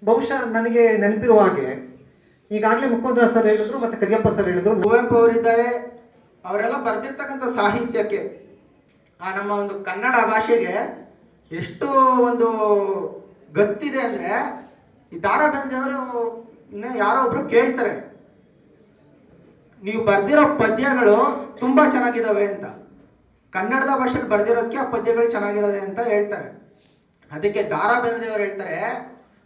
ಬಹುಶಃ ನನಗೆ ನೆನಪಿರುವ ಹಾಗೆ, ಈಗಾಗಲೇ ಮುಖ್ಯಮಂತ್ರಿ ಸರ್ ಹೇಳಿದ್ರು ಮತ್ತೆ ಕರಿಯಪ್ಪ ಸರ್ ಹೇಳಿದ್ರು ಕುವೆಂಪು ಅವರಿದ್ದಾರೆ. ಅವರೆಲ್ಲ ಬರೆದಿರ್ತಕ್ಕಂಥ ಸಾಹಿತ್ಯಕ್ಕೆ ಆ ನಮ್ಮ ಒಂದು ಕನ್ನಡ ಭಾಷೆಗೆ ಎಷ್ಟು ಒಂದು ಗತ್ತಿದೆ ಅಂದರೆ ಈ ದಾರಾ ಬೇಂದ್ರೆ ಅವರು ಇನ್ನು ಯಾರೋ ಒಬ್ರು ಕೇಳ್ತಾರೆ, ನೀವು ಬರ್ದಿರೋ ಪದ್ಯಗಳು ತುಂಬಾ ಚೆನ್ನಾಗಿದ್ದಾವೆ ಅಂತ. ಕನ್ನಡದ ಭಾಷೆಯಲ್ಲಿ ಬರ್ದಿರೋದಕ್ಕೆ ಆ ಪದ್ಯಗಳು ಚೆನ್ನಾಗಿರೋದೆ ಅಂತ ಹೇಳ್ತಾರೆ. ಅದಕ್ಕೆ ದಾರಾ ಬೇಂದ್ರೆ ಅವ್ರು ಹೇಳ್ತಾರೆ,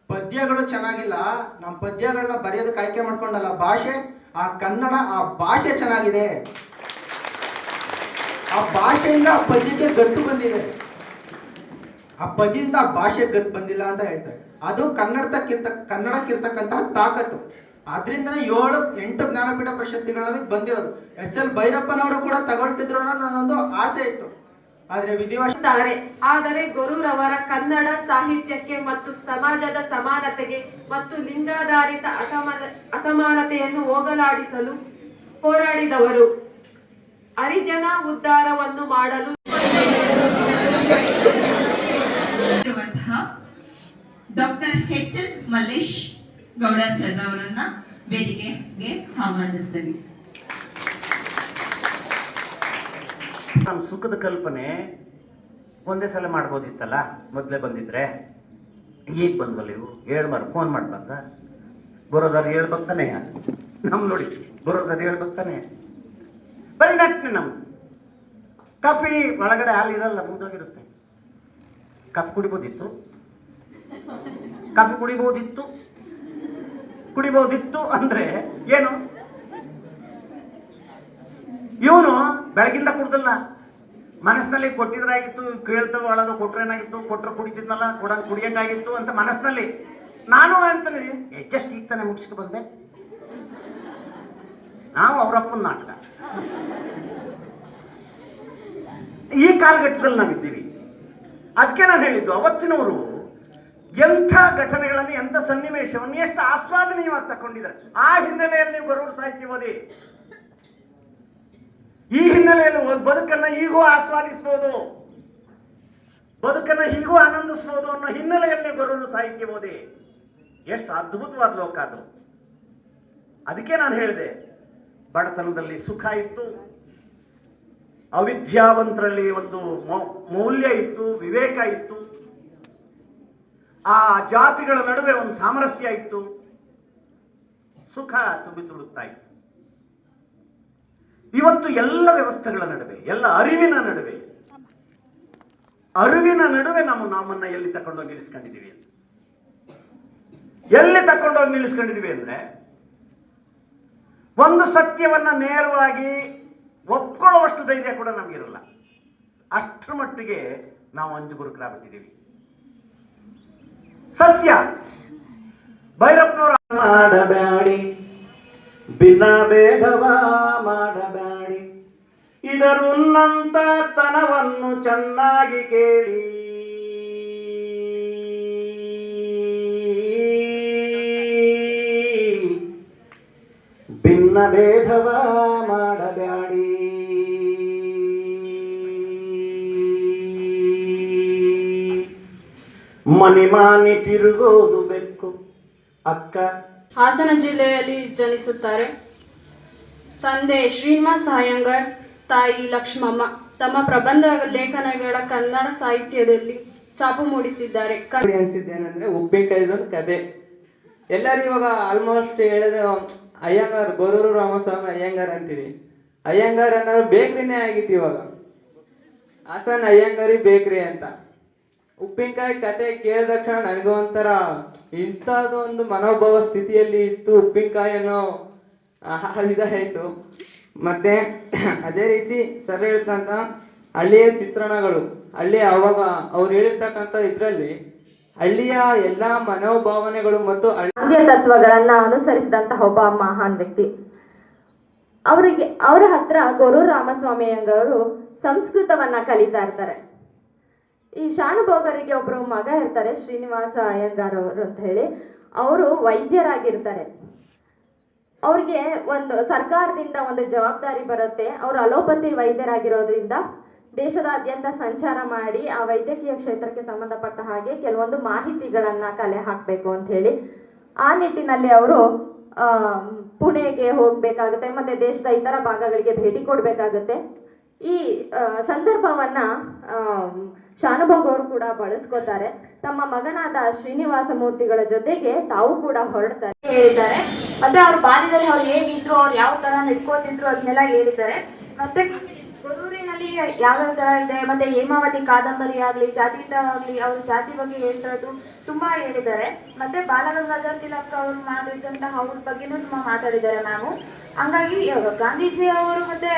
ಪದ್ಯಗಳು ಚೆನ್ನಾಗಿಲ್ಲ ನಮ್ಮ ಪದ್ಯಗಳನ್ನ ಬರೆಯೋದಕ್ಕೆ ಆಯ್ಕೆ ಮಾಡ್ಕೊಂಡಲ್ಲ ಭಾಷೆ, ಆ ಕನ್ನಡ, ಆ ಭಾಷೆ ಚೆನ್ನಾಗಿದೆ. ಆ ಭಾಷೆಯಿಂದ ಆ ಪದ್ಯಕ್ಕೆ ಗತ್ತು ಬಂದಿದೆ. ಆ ಪದ್ಯದಿಂದ ಆ ಭಾಷೆ ಗತ್ತು ಬಂದಿಲ್ಲ ಅಂತ ಹೇಳ್ತಾರೆ. ಅದು ಕನ್ನಡದಕ್ಕಿರ್ತ ಕನ್ನಡಕ್ಕಿರ್ತಕ್ಕಂತಹ ತಾಕತ್ತು. ಆದ್ರಿಂದ ಏಳು, ಎಂಟು ಜ್ಞಾನಪೀಠ ಪ್ರಶಸ್ತಿಗಳಲ್ಲಿ ಬಂದಿರೋದು. ಎಸ್ ಎಲ್ ಭೈರಪ್ಪನವರು ಕೂಡ ತಗೊಳ್ತಿದ್ರು ಅನ್ನೋ ನನ್ನೊಂದು ಆಸೆ ಇತ್ತು. ಆದ್ರೆ ವಿಧಿವಶ ತಾರೆ ಆದರೆ ಗುರುರವರ ಕನ್ನಡ ಸಾಹಿತ್ಯಕ್ಕೆ ಮತ್ತು ಸಮಾಜದ ಸಮಾನತೆಗೆ ಮತ್ತು ಲಿಂಗಾಧಾರಿತ ಅಸಮಾನ, ಅಸಮಾನತೆಯನ್ನು ಹೋಗಲಾಡಿಸಲು ಹೋರಾಡಿದವರು. ಹರಿಜನ ಉದ್ಧಾರವನ್ನು ಮಾಡಲು doctor H N Mallesh Gowda sir ಅವರನ್ನ ವೇದಿಕೆಗೆ ಆಹ್ವಾನಿಸ್ತೇವೆ. ನಮ್ಮ ಸುಖದ ಕಲ್ಪನೆ ಒಂದೇ ಸಲ ಮಾಡ್ಬೋದಿತ್ತಲ್ಲ? ಮೊದಲೇ ಬಂದಿದ್ರೆ. ಈಗ ಬಂದ್ವಲ್ಲ ಇವು? ಹೇಳ್ಬಾರ್ದು ಫೋನ್ ಮಾಡ್ಬಾರ್ದ? ಬರೋದಾರು ಹೇಳ್ಬಕ್ತಾನೆ ನಮ್ ನೋಡಿ ಬರೋದಾರು ಹೇಳ್ಬಕ್ತಾನೆ ಬರೀ ನಟ್ನೆ ನಮ್ ಕಾಫಿ ಒಳಗಡೆ ಹಾಲು ಇರಲ್ಲ ಮುಂದೋಗಿರುತ್ತೆ ಕಾಫಿ ಕುಡಿಬೋದಿತ್ತು? ಕಾಫಿ ಕುಡಿಬಹುದಿತ್ತು ಕುಡಿಬಹುದಿತ್ತು ಅಂದ್ರೆ ಏನು? ಇವನು ಬೆಳಗಿಂದ ಕುಡ್ದಲ್ಲ. ಮನಸ್ಸಿನಲ್ಲಿ ಕೊಟ್ಟಿದ್ರಾಗಿತ್ತು ಕೇಳ್ತಾ ಒಳದು ಕೊಟ್ರೇನಾಗಿತ್ತು ಕೊಟ್ರೆ ಕುಡಿತಿದ್ನಲ್ಲ ಕೊಡ ಕುಡಿಯಂಗಾಗಿತ್ತು ಅಂತ ಮನಸ್ಸಿನಲ್ಲಿ. ನಾನು ಅಂತಾನೆ ಜಸ್ಟ್ ಈಗ ತಾನೆ ಮುಗಿಸ್ಕೊ ಬಂದೆ. ನಾವು ಅವರಪ್ಪನ ನಾಟಕ. ಈ ಕಾಲಘಟ್ಟದಲ್ಲಿ ನಾವಿದ್ದೀವಿ. ಅದಕ್ಕೆ ನಾನು ಹೇಳಿದ್ದು, ಅವತ್ತಿನವರು ಎಂಥ ಘಟನೆಗಳನ್ನು, ಎಂಥ ಸನ್ನಿವೇಶವನ್ನು ಎಷ್ಟು ಆಸ್ವಾದನೀಯವಾಗಿ ತಗೊಂಡಿದ್ದಾರೆ ಆ ಹಿನ್ನೆಲೆಯಲ್ಲಿ ಬರೋರು ಸಾಹಿತ್ಯ ಓದಿ. ಈ ಹಿನ್ನೆಲೆಯಲ್ಲಿ ಬದುಕನ್ನ ಈಗೂ ಆಸ್ವಾದಿಸ್ಬೋದು. ಬದುಕನ್ನ ಹೀಗೂ ಆನಂದಿಸ್ಬೋದು ಅನ್ನೋ ಹಿನ್ನೆಲೆಯಲ್ಲಿ ಬರೋರು ಸಾಹಿತ್ಯ ಓದಿ. ಎಷ್ಟು ಅದ್ಭುತವಾದ ಲೋಕ ಅದು. ಅದಕ್ಕೆ ನಾನು ಹೇಳಿದೆ, ಬಡತನದಲ್ಲಿ ಸುಖ ಇತ್ತು, ಅವಿದ್ಯಾವಂತರಲ್ಲಿ ಒಂದು ಮೌಲ್ಯ ಇತ್ತು, ವಿವೇಕ ಇತ್ತು. ಆ ಜಾತಿಗಳ ನಡುವೆ ಒಂದು ಸಾಮರಸ್ಯ ಇತ್ತು. ಸುಖ ತುಂಬಿ ತುಳುಕ್ತಾ ಇತ್ತು. ಇವತ್ತು ಎಲ್ಲ ವ್ಯವಸ್ಥೆಗಳ ನಡುವೆ, ಎಲ್ಲ ಅರಿವಿನ ನಡುವೆ ಅರಿವಿನ ನಡುವೆ ನಾವು ನಮ್ಮನ್ನ ಎಲ್ಲಿ ತಕೊಂಡೋಗಿ ನಿಲ್ಲಿಸ್ಕೊಂಡಿದ್ದೀವಿ? ಎಲ್ಲಿ ತಕೊಂಡೋಗಿ ನಿಲ್ಲಿಸ್ಕೊಂಡಿದ್ದೀವಿ ಅಂದ್ರೆ, ಒಂದು ಸತ್ಯವನ್ನ ನೇರವಾಗಿ ಒಪ್ಕೊಳ್ಳುವಷ್ಟು ಧೈರ್ಯ ಕೂಡ ನಮಗಿರಲ್ಲ ಅಷ್ಟರ ಮಟ್ಟಿಗೆ ನಾವು ಅಂಜುಗುರುಕರಾಗ್ಬಿಟ್ಟಿದ್ದೀವಿ. ಸತ್ಯ. ಭೈರಪ್ಪನವರ ಮಾಡಬೇಡಿ ಭಿನ್ನ ಭೇದವ ಮಾಡಬ್ಯಾಡಿ. ಇದರುನ್ನಂತ ತನವನ್ನು ಚೆನ್ನಾಗಿ ಕೇಳಿ. ಭಿನ್ನ ಭೇದವ ಮಾಡಬ್ಯಾಡಿ. ಮನೆ ಮಾನಿ ತಿರುಗೋದು ಬೆಕ್ಕು. ಅಕ್ಕ? ಹಾಸನ ಜಿಲ್ಲೆಯಲ್ಲಿ ಜನಿಸುತ್ತಾರೆ. ತಂದೆ ಶ್ರೀನಿವಾಸ ಅಯ್ಯಂಗಾರ್ ತಾಯಿ ಲಕ್ಷ್ಮಮ್ಮ ತಮ್ಮ ಪ್ರಬಂಧ ಲೇಖನಗಳ ಕನ್ನಡ ಸಾಹಿತ್ಯದಲ್ಲಿ ಛಾಪು ಮೂಡಿಸಿದ್ದಾರೆ. ಅನ್ಸಿದ್ದೇನೆಂದ್ರೆ ಉಪ್ಪಿನಕಾಯಿದೊಂದು ಕತೆ. ಎಲ್ಲರೂ ಇವಾಗ ಆಲ್ಮೋಸ್ಟ್ ಹೇಳಿದ ಅಯ್ಯಂಗಾರ್ ಗೊರೂರು ರಾಮಸ್ವಾಮಿ ಅಯ್ಯಂಗಾರ್ ಅಂತೀವಿ ಅಯ್ಯಂಗಾರ್ ಅನ್ನೋದು ಬೇಕ್ರಿನೇ ಆಗಿತ್ತು ಇವಾಗ. ಹಾಸನ್ ಅಯ್ಯಂಗಾರಿ ಬೇಕ್ರಿ ಅಂತ. ಉಪ್ಪಿನಕಾಯಿ ಕತೆ ಕೇಳಿದ ತಕ್ಷಣ ನನಗೂ ಒಂಥರ ಇಂಥದ್ದು ಒಂದು ಮನೋಭಾವ ಸ್ಥಿತಿಯಲ್ಲಿ ಇತ್ತು ಉಪ್ಪಿನಕಾಯಿ ಅನ್ನೋ ಇದಾಯಿತು. ಮತ್ತೆ ಅದೇ ರೀತಿ ಸರ್ ಹೇಳ್ತಂತ ಹಳ್ಳಿಯ ಚಿತ್ರಣಗಳು. ಹಳ್ಳಿ ಅವಾಗ ಅವ್ರು ಹೇಳಿರ್ತಕ್ಕಂಥ ಇದರಲ್ಲಿ ಹಳ್ಳಿಯ ಎಲ್ಲಾ ಮನೋಭಾವನೆಗಳು ಮತ್ತು ಹಳ್ಳಿಯ ತತ್ವಗಳನ್ನ ಅನುಸರಿಸಿದಂತಹ ಒಬ್ಬ ಮಹಾನ್ ವ್ಯಕ್ತಿ. ಅವರಿಗೆ, ಅವರ ಹತ್ರ ಗೊರೂರು ರಾಮಸ್ವಾಮಿ ಅಂಗವರು ಸಂಸ್ಕೃತವನ್ನ ಕಲಿತಾ ಇರ್ತಾರೆ. ಈ ಶಾನುಭೋಗರಿಗೆ ಒಬ್ಬರು ಮಗ ಇರ್ತಾರೆ, ಶ್ರೀನಿವಾಸ ಅಯ್ಯಂಗಾರ್ ಅವರು ಅಂತ ಹೇಳಿ. ಅವರು ವೈದ್ಯರಾಗಿರ್ತಾರೆ. ಅವ್ರಿಗೆ ಒಂದು ಸರ್ಕಾರದಿಂದ ಒಂದು ಜವಾಬ್ದಾರಿ ಬರುತ್ತೆ. ಅವರು ಅಲೋಪತಿ ವೈದ್ಯರಾಗಿರೋದ್ರಿಂದ ದೇಶದಾದ್ಯಂತ ಸಂಚಾರ ಮಾಡಿ ಆ ವೈದ್ಯಕೀಯ ಕ್ಷೇತ್ರಕ್ಕೆ ಸಂಬಂಧಪಟ್ಟ ಹಾಗೆ ಕೆಲವೊಂದು ಮಾಹಿತಿಗಳನ್ನ ಕಲೆ ಹಾಕಬೇಕು ಅಂತ ಹೇಳಿ ಆ ನಿಟ್ಟಿನಲ್ಲಿ ಅವರು ಪುಣೆಗೆ ಹೋಗಬೇಕಾಗುತ್ತೆ, ಮತ್ತೆ ದೇಶದ ಇತರ ಭಾಗಗಳಿಗೆ ಭೇಟಿ ಕೊಡ್ಬೇಕಾಗುತ್ತೆ. ಈ ಸಂದರ್ಭವನ್ನ ಶಾನುಭೋಗ್ ಅವರು ಕೂಡ ಬಳಸ್ಕೋತಾರೆ. ತಮ್ಮ ಮಗನಾದ ಶ್ರೀನಿವಾಸ ಮೂರ್ತಿಗಳ ಜೊತೆಗೆ ತಾವು ಕೂಡ ಹೊರಡ್ತಾರೆ ಹೇಳಿದ್ದಾರೆ. ಮತ್ತೆ ಅವ್ರ ಬಾಲ್ಯದಲ್ಲಿ ಅವ್ರು ಹೇಗಿದ್ರು ಅವ್ರು ಯಾವ ತರ ನಡ್ಕೋತಿದ್ರು ಅದನ್ನೆಲ್ಲ ಹೇಳಿದ್ದಾರೆ. ಮತ್ತೆ ಗೊರೂರಿನಲ್ಲಿ ಯಾವ್ಯಾವ ತರ ಇದೆ, ಮತ್ತೆ ಹೇಮಾವತಿ ಕಾದಂಬರಿ ಆಗ್ಲಿ ಜಾತಿ ಆಗ್ಲಿ, ಅವ್ರ ಜಾತಿ ಬಗ್ಗೆ ಹೇಳ್ತಿರೋದು ತುಂಬಾ ಹೇಳಿದ್ದಾರೆ. ಮತ್ತೆ ಬಾಲಗಂಗಾಧರ್ ತಿಲಕ್ ಅವ್ರು ಮಾಡಿದಂತಹ ಅವ್ರ ಬಗ್ಗೆನೂ ತುಂಬಾ ಮಾತಾಡಿದ್ದಾರೆ ನಾವು ಹಂಗಾಗಿ ಗಾಂಧೀಜಿ ಅವರು ಮತ್ತೆ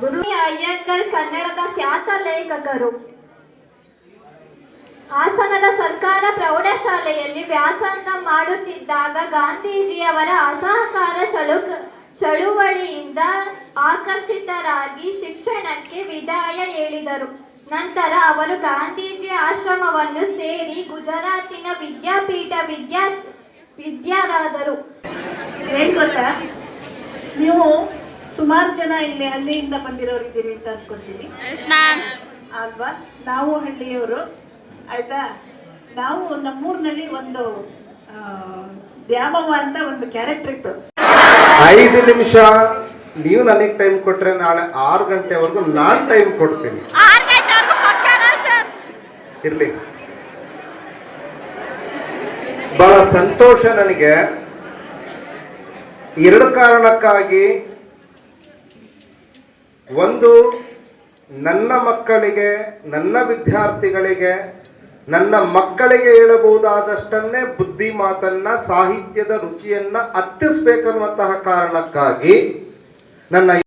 ಗುರು ಅಯ್ಯಂಗರ್ ಕನ್ನಡದ ಖ್ಯಾತ ಲೇಖಕರು. ಹಾಸನದ ಸರ್ಕಾರ ಪ್ರೌಢಶಾಲೆಯಲ್ಲಿ ವ್ಯಾಸಂಗ ಮಾಡುತ್ತಿದ್ದಾಗ ಗಾಂಧೀಜಿಯವರ ಅಸಹಕಾರ ಚಳು ಚಳುವಳಿಯಿಂದ ಆಕರ್ಷಿತರಾಗಿ ಶಿಕ್ಷಣಕ್ಕೆ ವಿದಾಯ ಹೇಳಿದರು. ನಂತರ ಅವರು ಗಾಂಧೀಜಿ ಆಶ್ರಮವನ್ನು ಸೇರಿ ಗುಜರಾತಿನ ವಿದ್ಯಾಪೀಠ ವಿದ್ಯಾ ವಿದ್ಯಾರಾದರು. ಏನ್ ಗೊತ್ತಾ? ನೀವು ಸುಮಾರು ಜನ ಇಲ್ಲಿ ಹಳ್ಳಿಯಿಂದ ಬಂದಿರೋರು ಇದ್ದೀರಿ ಅಂತ ಅನ್ಕೊಂತೀನಿ. ಅಲ್ವಾ? ನಾವು ಹಳ್ಳಿಯವರು ಆಯ್ತಾ? ನಾವು ನಮ್ಮೂರಿನಲ್ಲಿ ಒಂದು ದ್ಯಾಮವ್ವ ಅಂತ ಒಂದು ಕ್ಯಾರೆಕ್ಟರ್ ಇತ್ತು. ಐದು ನಿಮಿಷ ನೀವು ನನಗೆ ಟೈಮ್ ಕೊಟ್ರೆ ನಾಳೆ ಆರು ಗಂಟೆವರೆಗೂ ನಾನು ಟೈಮ್ ಕೊಡ್ತೀನಿ. ಇರ್ಲಿ. ಬಹಳ ಸಂತೋಷ ನನಗೆ. ಎರಡು ಕಾರಣಕ್ಕಾಗಿ ಒಂದು, ನನ್ನ ಮಕ್ಕಳಿಗೆ, ನನ್ನ ವಿದ್ಯಾರ್ಥಿಗಳಿಗೆ, ನನ್ನ ಮಕ್ಕಳಿಗೆ ಹೇಳಬಹುದಾದಷ್ಟನ್ನೇ ಬುದ್ಧಿ ಮಾತನ್ನ, ಸಾಹಿತ್ಯದ ರುಚಿಯನ್ನ ಹತ್ತಿಸ್ಬೇಕನ್ನುವಂತಹ ಕಾರಣಕ್ಕಾಗಿ ನನ್ನ